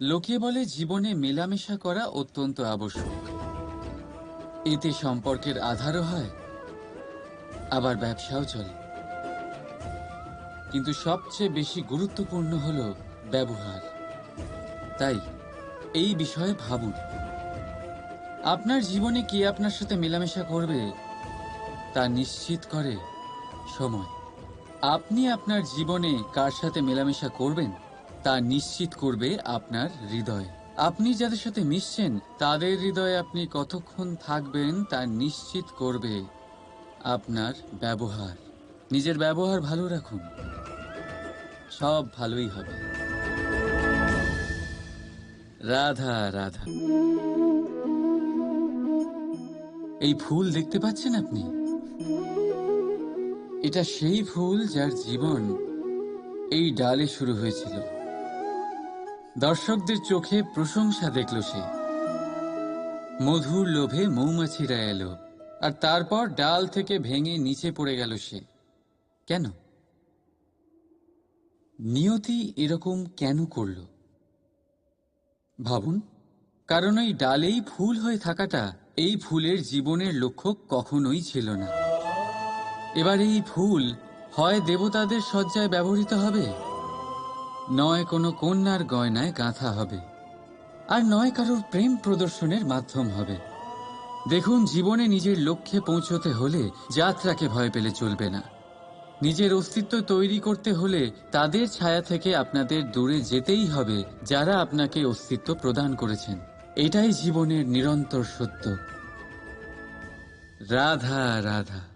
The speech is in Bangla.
লোকে বলে জীবনে মেলামেশা করা অত্যন্ত আবশ্যক। এতে সম্পর্কের আধারও হয়, আবার ব্যবসাও চলে। কিন্তু সবচেয়ে বেশি গুরুত্বপূর্ণ হল ব্যবহার। তাই এই বিষয়ে ভাবুন। আপনার জীবনে কে আপনার সাথে মেলামেশা করবে তা নিশ্চিত করে সময়। আপনি আপনার জীবনে কার সাথে মেলামেশা করবেন? তা নিশ্চিত করবে আপনার হৃদয়। আপনি যাদের সাথে মিশছেন, তাদের হৃদয়ে আপনি কতক্ষণ থাকবেন তা নিশ্চিত করবে আপনার ব্যবহার। নিজের ব্যবহার ভালো রাখুন। সব ভালোই হবে। রাধা রাধা। এই ফুল দেখতে পাচ্ছেন আপনি? এটা সেই ফুল যার জীবন এই ডালে শুরু হয়েছিল। দর্শকদের চোখে প্রশংসা দেখল সে। মধুর লোভে মৌমাছিরা এলো, আর তারপর ডাল থেকে ভেঙে নিচে পড়ে গেল সে। কেন? নিয়তি এরকম কেন করল? ভাবুন, কারণ ওই ডালেই ফুল হয়ে থাকাটা এই ফুলের জীবনের লক্ষ্য কখনোই ছিল না। এবার এই ফুল হয় দেবতাদের সজ্জায় ব্যবহৃত হবে? নয় কোনো কন্যার গয়নায় গাঁথা হবে। আর নয় কারোর প্রেম প্রদর্শনের মাধ্যম হবে। দেখুন, জীবনে নিজের লক্ষ্যে পৌঁছতে হলে যাত্রাকে ভয় পেলে চলবে না। নিজের অস্তিত্ব তৈরি করতে হলে তাদের ছায়া থেকে আপনাদের দূরে যেতেই হবে যারা আপনাকে অস্তিত্ব প্রদান করেছেন। এটাই জীবনের নিরন্তর সত্য। রাধা রাধা।